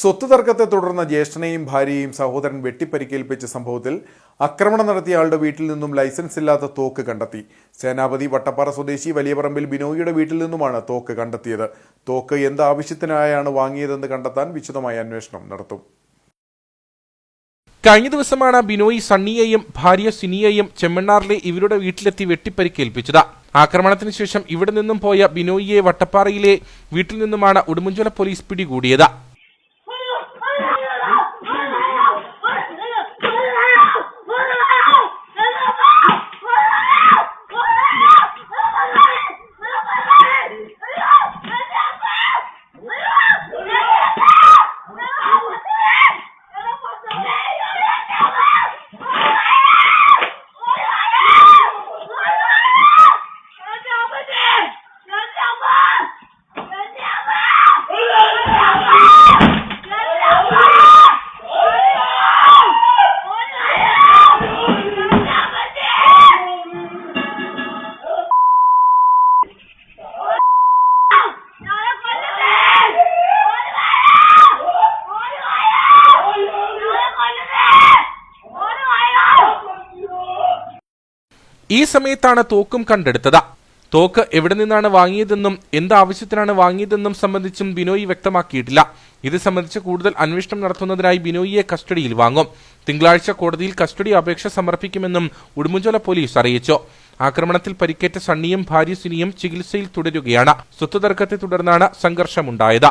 സ്വത്ത് തർക്കത്തെ തുടർന്ന് ജ്യേഷ്ഠനെയും ഭാര്യയെയും സഹോദരൻ വെട്ടിപ്പരിക്കേൽപ്പിച്ച സംഭവത്തിൽ ആക്രമണം നടത്തിയ ആളുടെ വീട്ടിൽ നിന്നും ലൈസൻസ് ഇല്ലാത്ത തോക്ക് കണ്ടെത്തി. സേനാപതി വട്ടപ്പാറ സ്വദേശി വലിയപറമ്പിൽ ബിനോയിയുടെ വീട്ടിൽ നിന്നുമാണ് തോക്ക് കണ്ടെത്തിയത്. തോക്ക് എന്ത് ആവശ്യത്തിനായാണ് വാങ്ങിയതെന്ന് കണ്ടെത്താൻ വിശദമായ അന്വേഷണം നടത്തും. കഴിഞ്ഞ ദിവസമാണ് ബിനോയ് സണ്ണിയെയും ഭാര്യ സിനിയെയും ചെമ്മണ്ണാറിലെ ഇവരുടെ വീട്ടിലെത്തി വെട്ടിപ്പരിക്കേൽപ്പിച്ചത്. ആക്രമണത്തിന് ശേഷം ഇവിടെ നിന്നും പോയ ബിനോയിയെ വട്ടപ്പാറയിലെ വീട്ടിൽ നിന്നുമാണ് ഉടുമ്പൻചോല പോലീസ് പിടികൂടിയത്. ഈ സമയത്താണ് തോക്കും കണ്ടെടുത്തത്. തോക്ക് എവിടെ നിന്നാണ് വാങ്ങിയതെന്നും എന്ത് ആവശ്യത്തിനാണ് വാങ്ങിയതെന്നും സംബന്ധിച്ചും ബിനോയ് വ്യക്തമാക്കിയിട്ടില്ല. ഇത് സംബന്ധിച്ച് കൂടുതൽ അന്വേഷണം നടത്തുന്നതിനായി ബിനോയിയെ കസ്റ്റഡിയിൽ വാങ്ങും. തിങ്കളാഴ്ച കോടതിയിൽ കസ്റ്റഡി അപേക്ഷ സമർപ്പിക്കുമെന്നും ഉടുമ്പൻചോല പോലീസ് അറിയിച്ചു. ആക്രമണത്തിൽ പരിക്കേറ്റ സണ്ണിയും ഭാര്യ സിനിയും ചികിത്സയിൽ തുടരുകയാണ്. സ്വത്ത് തർക്കത്തെ തുടർന്നാണ് സംഘർഷമുണ്ടായത്.